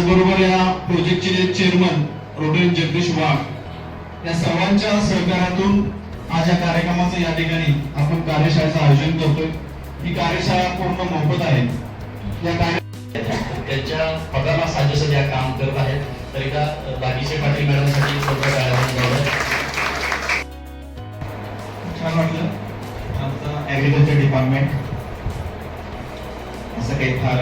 त्याचबरोबर या प्रोजेक्टचे जे चेअरमन रोटरी जगदीश वाघ या सर्वांच्या सहकार्यातून आज या कार्यक्रमाचं या ठिकाणी आपण कार्यशाळेचं आयोजन करतोय. ही कार्यशाळा पूर्ण मोफत आहे. या कार्य त्यांच्या पदाला साजेसं या काम करत आहेत. तर एकदा बाकीचे पाटील मॅडमसाठी छान वाटलं. आमचं ऍग्रिकल्चर डिपार्टमेंट असं काही फार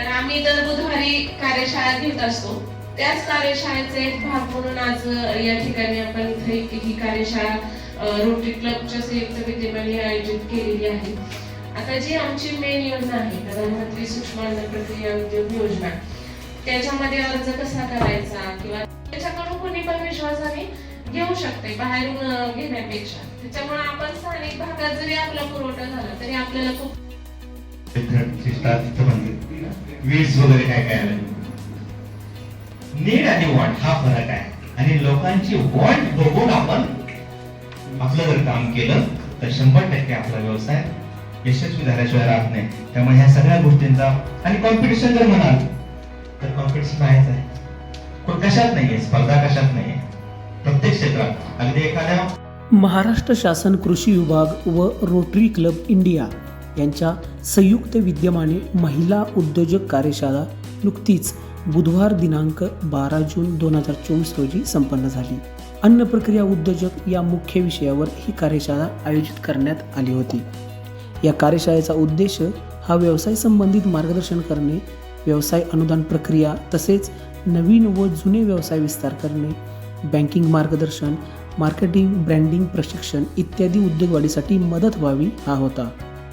तर आम्ही दर बुधवारी कार्यशाळा घेत असतो. त्याच कार्यशाळेचा एक भाग म्हणून आज या ठिकाणी आपण इथे ही कार्यशाळा रोटरी क्लबच्या संयुक्त विद्यमाने आयोजित केलेली आहे. आता जी आमची मेन योजना आहे प्रधानमंत्री सूक्ष्म अन्न प्रक्रिया उद्योग योजना त्याच्यामध्ये अर्ज कसा करायचा किंवा त्याच्याकडून कोणी पण विश्वासाने घेऊ शकते बाहेरून घेण्यापेक्षा. त्याच्यामुळे आपण स्थानिक भागात जरी आपला पुरवठा झाला तरी आपल्याला खूप वीज वगैरे काय काय आलं नीड आणि वॉन्ट हा फरक आहे. आणि लोकांची वॉन्ट बघून आपण आपलं जर काम केलं तर शंभर टक्के आपला व्यवसाय यशस्वी झाल्याशिवाय राहत नाही. त्यामुळे ह्या सगळ्या गोष्टींचा आणि कॉम्पिटिशन जर म्हणाल तर कॉम्पिटिशन आहेच आहे. पण कशात नाहीये स्पर्धा कशात नाहीये? प्रत्येक क्षेत्रात अगदी एखाद्या महाराष्ट्र शासन कृषी विभाग व रोटरी क्लब इंडिया यांच्या संयुक्त विद्यमाने महिला उद्योजक कार्यशाळा नुकतीच बुधवार दिनांक बारा जून दोन हजार चोवीस रोजी संपन्न झाली. अन्न प्रक्रिया उद्योजक या मुख्य विषयावर ही कार्यशाळा आयोजित करण्यात आली होती. या कार्यशाळेचा उद्देश हा व्यवसाय संबंधित मार्गदर्शन करणे व्यवसाय अनुदान प्रक्रिया तसेच नवीन व जुने व्यवसाय विस्तार करणे बँकिंग मार्गदर्शन मार्केटिंग ब्रँडिंग प्रशिक्षण इत्यादी उद्योगवाढीसाठी मदत व्हावी हा होता.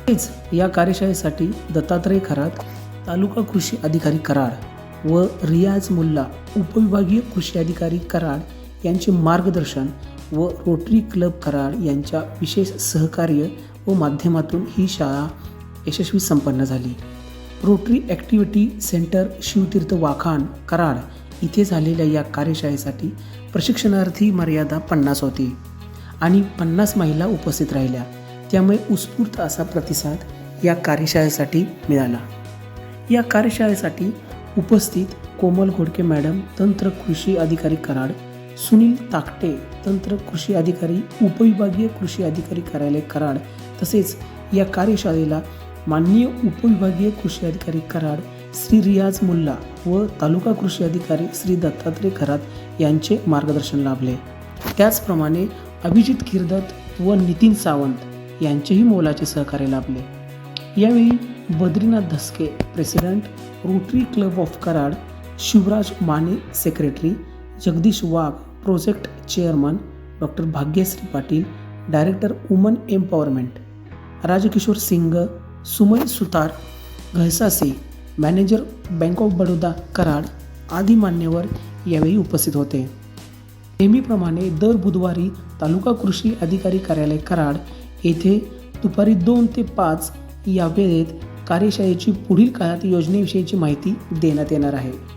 तेच या कार्यशाळेसाठी दत्तात्रय खरात तालुका कृषी अधिकारी कराड व रियाज मुल्ला उपविभागीय कृषी अधिकारी कराड यांचे मार्गदर्शन व रोटरी क्लब कराड यांच्या विशेष सहकार्य व माध्यमातून ही शाळा यशस्वी संपन्न झाली. Rotary activity centre Shivtirth Wakhan Karad इथे झालेल्या या कार्यशाळेसाठी प्रशिक्षणार्थी मर्यादा पन्नास होती आणि पन्नास महिला उपस्थित राहिल्या. त्यामुळे उत्स्फूर्त असा प्रतिसाद या कार्यशाळेसाठी मिळाला. या कार्यशाळेसाठी उपस्थित कोमल घोडके मॅडम तंत्र कृषी अधिकारी कराड सुनील ताकटे तंत्र कृषी अधिकारी उपविभागीय कृषी अधिकारी कार्यालय कराड तसेच या कार्यशाळेला माननीय उपविभागीय कृषी अधिकारी कराड श्री रियाज मुल्ला व तालुका कृषी अधिकारी श्री दत्तात्रय खरात यांचे मार्गदर्शन लाभले. त्याचप्रमाणे अभिजित खिरदत व नितीन सावंत यांचेही मोलाचे सहकार्य लाभले. यावेळी Badrinath Dhaske president Rotary club of Karad Shivraj Mane secretary Jagdish Wagh project chairman doctor Bhagyashree Patil director woman empowerment Rajkishor Singh Sumay Sutar Ghalsase manager bank of Baroda Karad आदी मान्यवर यावेळी उपस्थित होते. नेहमीप्रमाणे दर बुधवारी तालुका कृषी अधिकारी कार्यालय कराड येथे दुपारी दोन ते पाच या वेळेत कार्यशाळेची पुढील काळात योजनेविषयीची माहिती देण्यात येणार आहे.